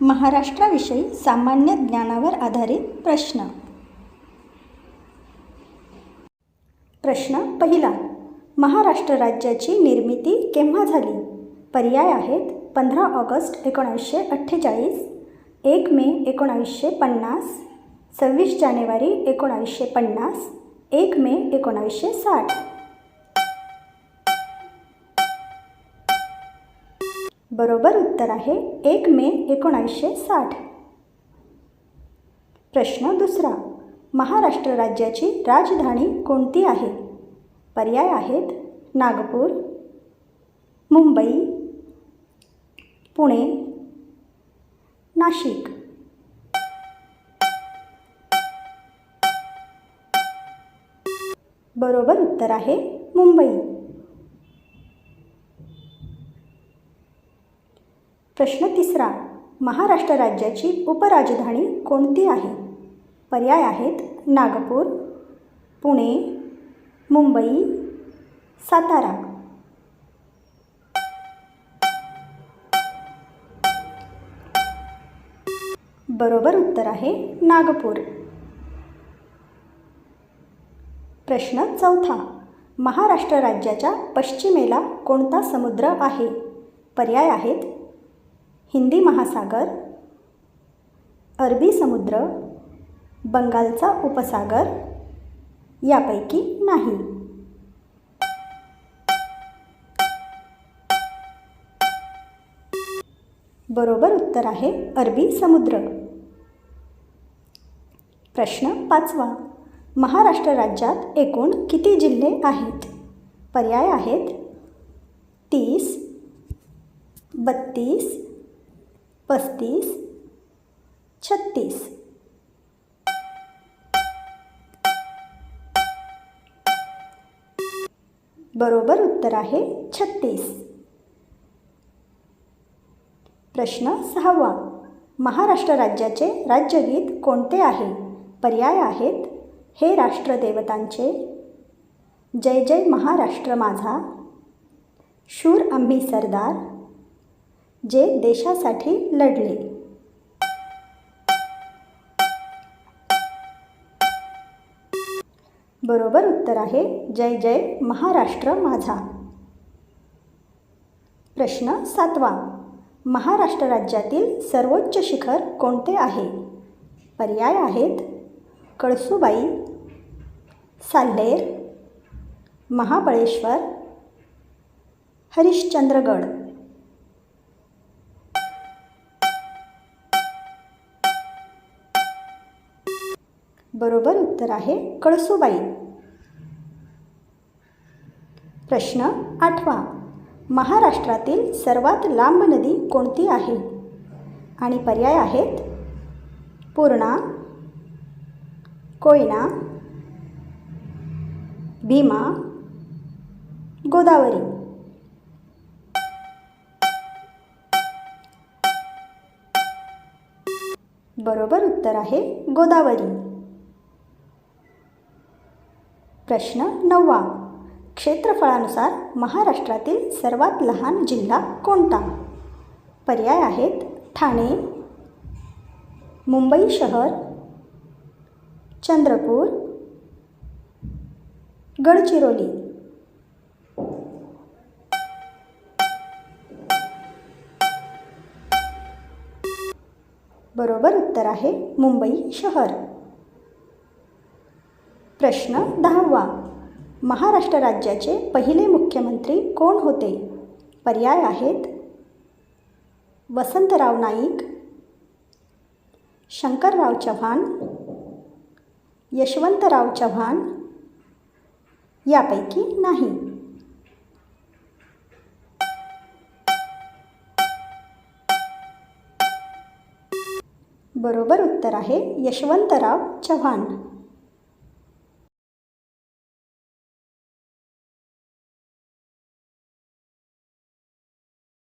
महाराष्ट्राविषयी सामान्य ज्ञानावर आधारित प्रश्न. प्रश्न पहिला. महाराष्ट्र राज्याची निर्मिती केव्हा झाली? पर्याय आहेत पंधरा ऑगस्ट एकोणावीसशे अठ्ठेचाळीस एक मे एकोणावीसशे पन्नास सव्वीस जानेवारी एकोणावीसशे पन्नास एक मे एकोणावीसशे साठ. बरोबर उत्तर आहे एक मे एकोणावीसशे साठ. प्रश्न दुसरा महाराष्ट्र राज्याची राजधानी कोणती आहे? पर्याय आहेत नागपूर मुंबई पुणे नाशिक. बरोबर उत्तर आहे मुंबई. प्रश्न तिसरा महाराष्ट्र राज्याची उपराजधानी कोणती आहे? पर्याय आहेत नागपूर पुणे मुंबई सातारा. बरोबर उत्तर आहे नागपूर. प्रश्न चौथा महाराष्ट्र राज्याच्या पश्चिमेला कोणता समुद्र आहे? पर्याय आहेत हिंदी महासागर अरबी समुद्र बंगालचा उपसागर यापैकी नाही. बरोबर उत्तर आहे अरबी समुद्र. प्रश्न पाचवा. महाराष्ट्र राज्यात एकूण किती जिल्हे आहेत? पर्याय आहेत तीस बत्तीस पस्तीस छत्तीस. बरोबर उत्तर आहे छत्तीस. प्रश्न सहावा. महाराष्ट्र राज्याचे राज्यगीत कोणते आहे? पर्याय आहेत हे राष्ट्रदेवतांचे. जय जय महाराष्ट्र माझा. शूर आम्ही सरदार. जे देशासाठी लढले. बरोबर उत्तर आहे जय जय महाराष्ट्र माझा. प्रश्न सातवा. महाराष्ट्र राज्यातील सर्वोच्च शिखर कोणते आहे? पर्याय आहेत कळसुबाई साल्लेर महाबळेश्वर हरिश्चंद्रगड. बरोबर उत्तर आहे कळसूबाई. प्रश्न आठवा. महाराष्ट्रातील सर्वात लांब नदी कोणती आहे? आणि पर्याय आहेत पूर्णा कोयना भीमा गोदावरी. बरोबर उत्तर आहे गोदावरी. प्रश्न नववा. क्षेत्रफळानुसार महाराष्ट्रातील सर्वात लहान जिल्हा कोणता? पर्याय आहेत ठाणे मुंबई शहर चंद्रपूर गडचिरोली. बरोबर उत्तर आहे मुंबई शहर. प्रश्न दहावा. महाराष्ट्र राज्याचे पहिले मुख्यमंत्री कोण होते? पर्याय आहेत वसंतराव नाईक शंकरराव चव्हाण यशवंतराव चव्हाण यापैकी नाही. बरोबर उत्तर आहे यशवंतराव चव्हाण.